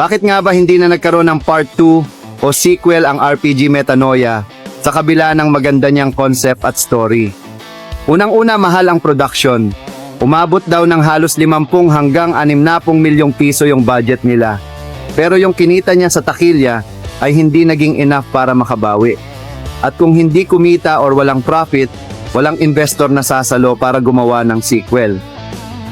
Bakit nga ba hindi na nagkaroon ng part 2 o sequel ang RPG Metanoia sa kabila ng maganda niyang concept at story? Unang-una mahal ang production. Umabot daw ng halos 50 hanggang 60 milyong piso yung budget nila. Pero yung kinita niya sa takilya ay hindi naging enough para makabawi. At kung hindi kumita or walang profit, walang investor na sasalo para gumawa ng sequel.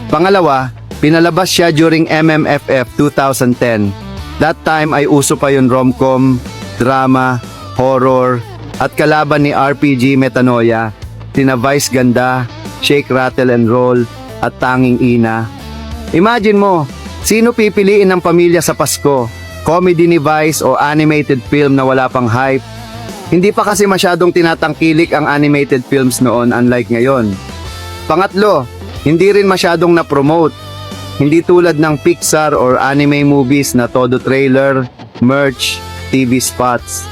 Pangalawa, pinalabas siya during MMFF 2010. That time ay uso pa yung romcom, drama, horror, at kalaban ni RPG Metanoia, tina Vice Ganda, Shake Rattle and Roll, at Tanging Ina. Imagine mo, sino pipiliin ng pamilya sa Pasko? Comedy ni Vice o animated film na wala pang hype? Hindi pa kasi masyadong tinatangkilik ang animated films noon unlike ngayon. Pangatlo, hindi rin masyadong na-promote. Hindi tulad ng Pixar or anime movies na todo trailer, merch, TV spots.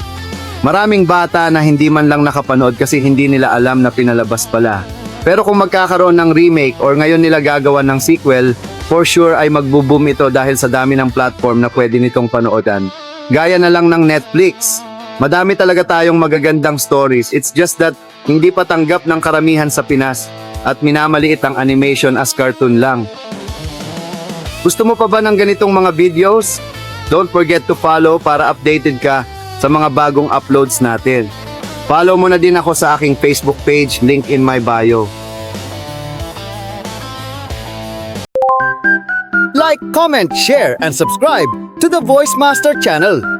Maraming bata na hindi man lang nakapanood kasi hindi nila alam na pinalabas pala. Pero kung magkakaroon ng remake or ngayon nila gagawa ng sequel, for sure ay magbo-boom ito dahil sa dami ng platform na pwede nitong panoodan. Gaya na lang ng Netflix. Madami talaga tayong magagandang stories. It's just that hindi pa tanggap ng karamihan sa Pinas at minamaliit ang animation as cartoon lang. Gusto mo pa ba ng ganitong mga videos? Don't forget to follow para updated ka sa mga bagong uploads natin. Follow mo na din ako sa aking Facebook page, link in my bio. Like, comment, share, and subscribe to the Voice Master channel.